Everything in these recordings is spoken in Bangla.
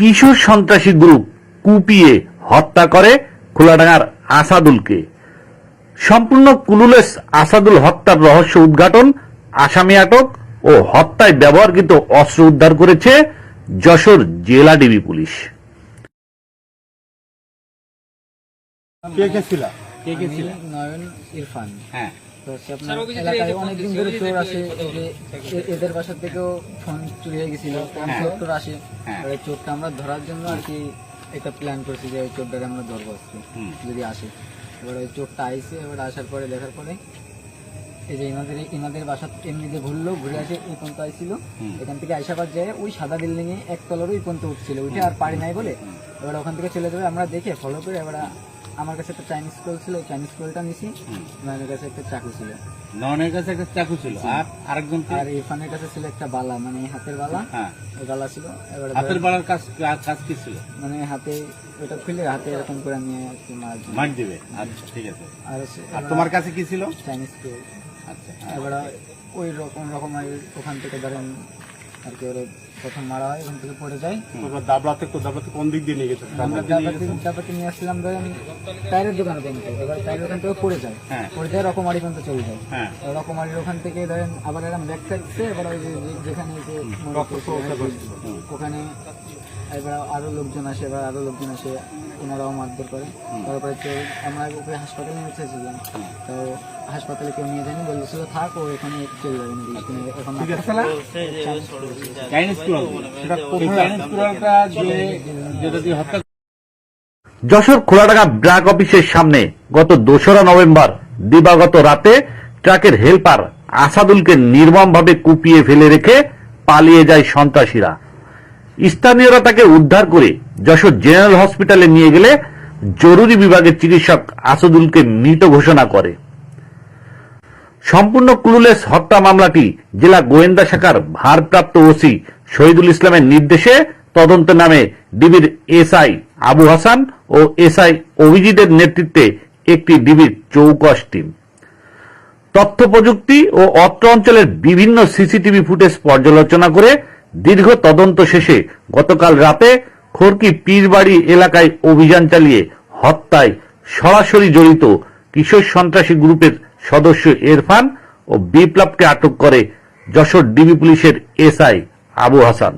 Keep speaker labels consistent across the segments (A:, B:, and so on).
A: কিশোর সন্ত্রাসী গ্রুপ কুপিয়ে হত্যা করে খোলাডাঙ্গার আসাদুলকে। সম্পূর্ণ কুলুলেস আসাদুল হত্যার রহস্য উদ্ঘাটন আসামি আটক ও হত্যায় ব্যবহারকৃত অস্ত্র উদ্ধার করেছে যশোর জেলা ডিবি পুলিশ।
B: কে কে ছিল?
C: কে কে ছিল? নয়ন ইরফান।
B: হ্যাঁ।
C: হচ্ছে আপনার এলাকায় অনেকদিন ধরে চোর আসে এদের বাসা থেকেও ফোন চুরি হয়ে গেছিল ফোন চোর আসে।
B: হ্যাঁ।
C: এই চোরটা আমরা ধরার জন্য আর কি একটা প্ল্যান করছি যে ওই চোরটাকে আমরা ধরবো
B: হুম।
C: যদি আসে। এবার ওই চোরটা আইসে এবার আসার পরে দেখার পরে এই যে ইনাদের ইনাদের বাসা এমনিতে ঘুরলো ঘুরে আসে এই পর্যন্ত আইছিল। এখান থেকে আইসাবাদ যায় ওই সাদা বিল্ডিং এ একতলার ওই পর্যন্ত উঠছিল উঠে আর পারি নাই বলে। এবার ওখান থেকে চলে যাবে আমরা দেখে ফলো করে এবার আমার কাছে একটা চাইনিজ স্কুল ছিল ওই চাইনিজ স্কুলটা নিছি। নয়নের কাছে একটা চাকু ছিল।
B: নয়নের কাছে একটা চাকু ছিল আর আরেকজন
C: আর ইরফানের কাছে ছিল একটা বালা মানে হাতের বালা।
B: হ্যাঁ।
C: ওই বালা ছিল। এবার
B: হাতের বালার কাজ কাজ কি ছিল?
C: মানে হাতে ওটা খুলে হাতে এরকম করে নিয়ে আর কি মার
B: দিবে। আচ্ছা ঠিক আছে।
C: আর
B: আর তোমার কাছে কি ছিল?
C: চাইনিজ স্কুল
B: আচ্ছা
C: এবার ওই রকম রকম ওখান থেকে ধরেন আর কি ওরা প্রথম মারা হয় ওখান থেকে পড়ে যায়।
D: দাবলাতে দাবলাতে কোন দিক দিয়ে নিয়ে গেছে?
C: ডাবাতি নিয়ে আসছিলাম ধরেন টায়ারের দোকানে পর্যন্ত এবার টায়ারের দোকান থেকে পড়ে যায়।
B: হ্যাঁ।
C: পড়ে যায় রকমারি পর্যন্ত চলে যায়।
B: হ্যাঁ।
C: রকমারির ওখান থেকে ধরেন আবার এরকম ব্যাক থাকছে এবার ওই যে- যেখানে যে ওখানে এবার আরও লোকজন আসে এবার আরও লোকজন আসে। ওনারাও মারধর করে। তারপরে তো আমরা ওকে হাসপাতালে নিয়ে এসেছিলাম। তো হাসপাতালে কেউ নিয়ে যায়নি বলেছিল থাক ও এখানে চলে যাবে নাকি? এখন
B: চাইনিজ কুড়াল সেটা কোথায় চাইনিজ কুড়ালটা যে যেটা দিয়ে হত্যা
A: যশোর খোলাডাঙ্গা ব্র্যাক অফিসের সামনে গত দোসরা নভেম্বর দিবাগত রাতে ট্রাকের হেলপার আসাদুলকে নির্মমভাবে কুপিয়ে ফেলে রেখে পালিয়ে যায় সন্ত্রাসীরা। স্থানীয়রা তাকে উদ্ধার করে যশোর জেনারেল হসপিটালে নিয়ে গেলে জরুরি বিভাগের চিকিৎসক আসাদুলকে মৃত ঘোষণা করে। সম্পূর্ণ ক্লুলেস হত্যা মামলাটি জেলা গোয়েন্দা শাখার ভারপ্রাপ্ত ওসি শহীদুল ইসলামের নির্দেশে তদন্ত নামে ডিবির এসআই আবু হাসান ও এসআই অভিজিতের নেতৃত্বে একটি ডিবির চৌকস টিম। তথ্য প্রযুক্তি ও অত্র অঞ্চলের বিভিন্ন সিসিটিভি ফুটেজ পর্যালোচনা করে দীর্ঘ তদন্ত শেষে গতকাল রাতে খড়কি পীরবাড়ি এলাকায় অভিযান চালিয়ে হত্যায় সরাসরি জড়িত কিশোর সন্ত্রাসী গ্রুপের সদস্য এরফান ও বিপ্লবকে আটক করে যশোর ডিবি পুলিশের এসআই আবু হাসান।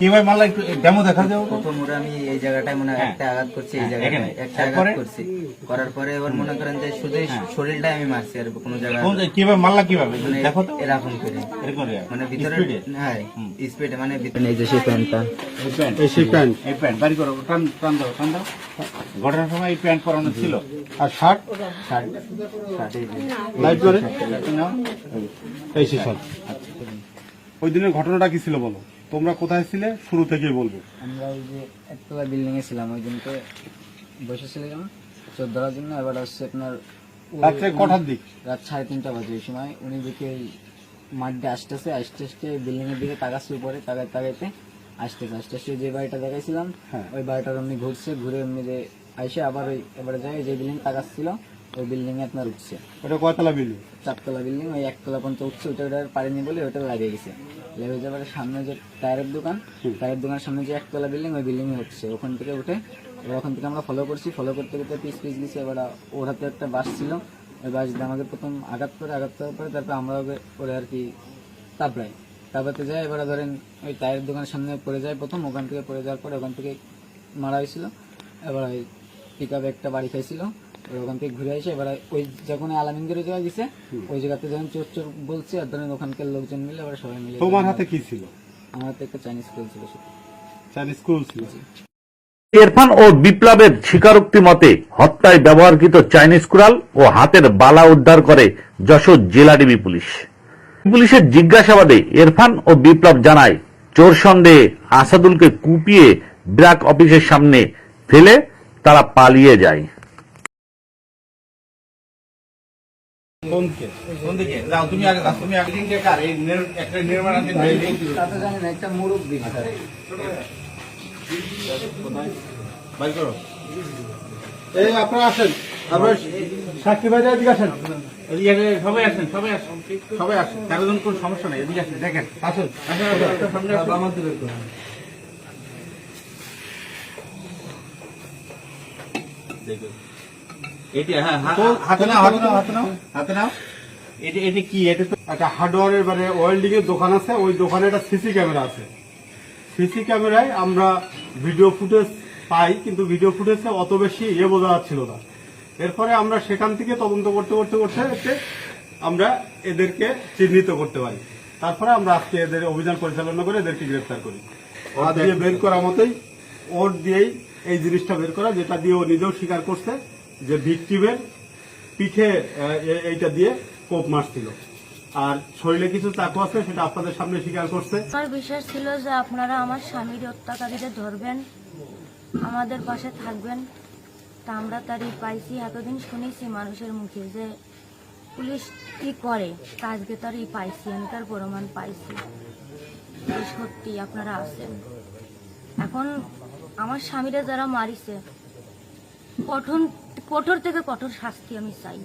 B: কি ভাই মাল্লা একটু ডেমো দেখা
C: প্রথম ওরা আমি এই জায়গাটায় মনে হয়
B: হ্যাঁ।
C: একটা আঘাত করছি এই
B: হ্যাঁ,
C: জায়গাটায় একটা আঘাত করছি। করার পরে এবার মনে করেন যে শুধু এই শরীরটাই আমি মারছি আর কোনো জায়গায়
B: কীভাবে মাল্লা কীভাবে?
C: মানে
B: দেখো তো।
C: এরকম করে। মানে ভিতরে হ্যাঁ স্পিডে মানে ভিতরে এই যে সেই প্যান্টটা।
B: এই প্যান্ট।
D: এই সেই প্যান্ট।
B: এই প্যান্ট। বাড়ি করো টান টান দাও টান দাও। ঘটনার সময় এই প্যান্ট পরানো ছিল।
D: আর শার্ট?
C: শার্ট। শার্ট
D: লাইট করে?
B: নাও।
D: এই সেই শার্ট। ওই দিনের ঘটনাটা কি ছিল বলো? তোমরা কোথায় ছিলে? শুরু থেকেই বলবে।
C: আমরা ওই যে একতলা বিল্ডিং এ ছিলাম ওই দিনকে বসেছিলাম চোর ধরার জন্য এবার হচ্ছে আপনার
D: রাত্রে কটার দিক?
C: রাত সাড়ে তিনটা বাজে ওই সময়। উনি দিকে মাঠ আসতেছে আসতে আসতে বিল্ডিং এর দিকে তাকাচ্ছে উপরে তাকাই তাকাইতে আসতেছে আসতে আসতে যে বাড়িটা দেখাইছিলাম
D: হ্যাঁ।
C: ওই বাড়িটার এমনি ঘুরছে ঘুরে এমনি যে আইসে আবার ওই এবারে যায় যে বিল্ডিং তাকাচ্ছিল ওই বিল্ডিং এ আপনার উঠছে।
D: ওটা কয়তলা বিল্ডিং
C: চারতলা বিল্ডিং ওই একতলা পর্যন্ত উঠছে ওইটা ওটা আর পারেনি বলে ওটা লাগিয়ে গেছে। লেগে যাবার সামনে যে টায়ারের দোকান টায়ারের দোকানের সামনে যে একতলা বিল্ডিং ওই বিল্ডিং হচ্ছে। ওখান থেকে উঠে এবার ওখান থেকে আমরা ফলো করছি। ফলো করতে করতে পিস পিস গেছি এবার ওর হাতে একটা বাস ছিল। ওই বাস দিয়ে আমাকে প্রথম আঘাত করে আঘাত করার পরে তারপর আমরা ওকে ওরে আর কি তাপড়াই তারপরে যায় এবার ধরেন ওই টায়ারের দোকানের সামনে পড়ে যায় প্রথম। ওখান থেকে পড়ে যাওয়ার পরে ওখান থেকে মারা হয়েছিল। এবার ওই পিক একটা বাড়ি খাইছিল। ওখান থেকে ঘুরে আসে এবার ওই যখন আলামিনগিরি গেছে ওই জায়গাতে যখন চোর চোর বলছে আর ধরেন ওখানকার লোকজন মিলে এবার সবাই মিলে
D: তোমার হাতে কি ছিল?
C: আমার হাতে একটা চাইনিজ স্কুল ছিল
D: চাইনিজ স্কুল ছিল?
A: ইরফান ও বিপ্লবের স্বীকারোক্তি মতে হত্যায় ব্যবহারকৃত চাইনিজ কুড়াল ও হাতের বালা উদ্ধার করে যশোর জেলা ডিবি পুলিশ। পুলিশের জিজ্ঞাসাবাদে ইরফান ও বিপ্লব জানায় চোর সন্দেহে আসাদুলকে কুপিয়ে ব্র্যাক অফিসের সামনে ফেলে তারা পালিয়ে যায়।
D: আপনারা আসেন। সাক্ষী ভাইরা এদিকে আসেন।
B: এদিকে সবাই আসেন সবাই আসেন। সবাই আসেন। কারও জন কোনো সমস্যা নেই এদিকে আসেন দেখেন। আসেন আসেন এটি হ্যাঁ হাতে নাও হাতে নাও হাতে নাও হাতে নাও। এটা এটা কি? এটা তো
D: একটা হার্ডওয়ারের মানে ওয়েল্ডিং এর দোকান আছে ওই দোকানে একটা সিসি ক্যামেরা আছে। সিসি ক্যামেরায় আমরা ভিডিও ফুটেজ পাই কিন্তু ভিডিও ফুটেজে অত বেশি ইয়ে বোঝা যাচ্ছিল না। এরপরে আমরা সেখান থেকে তদন্ত করতে করতে করতে আমরা এদেরকে চিহ্নিত করতে পারি। তারপরে আমরা আজকে এদের অভিযান পরিচালনা করে এদেরকে গ্রেফতার করি। দিয়ে বের করা মতোই ওর দিয়েই এই জিনিসটা বের করা যেটা দিয়ে ও নিজেও স্বীকার করছে। যে ভিকটিমের পিঠে এইটা দিয়ে কোপ মারছিল। আর শরীরে কিছু চাকু আছে, সেটা আপনাদের সামনে স্বীকার করছে।
E: আমার বিশ্বাস ছিল যে আপনারা আমার স্বামীর হত্যাকারীদের ধরবেন, আমাদের পাশে থাকবেন। তা আমরা তারই পাইছি, এতদিন শুনেছি মানুষের মুখে যে পুলিশ কি করে, তা আজকে তারই পাইছি, আমি তার প্রমাণ পাইছি। সত্যি আপনারা আছেন। এখন আমার স্বামীরা যারা মারিছে কঠোর কঠোর থেকে কঠোর শাস্তি আমি চাই।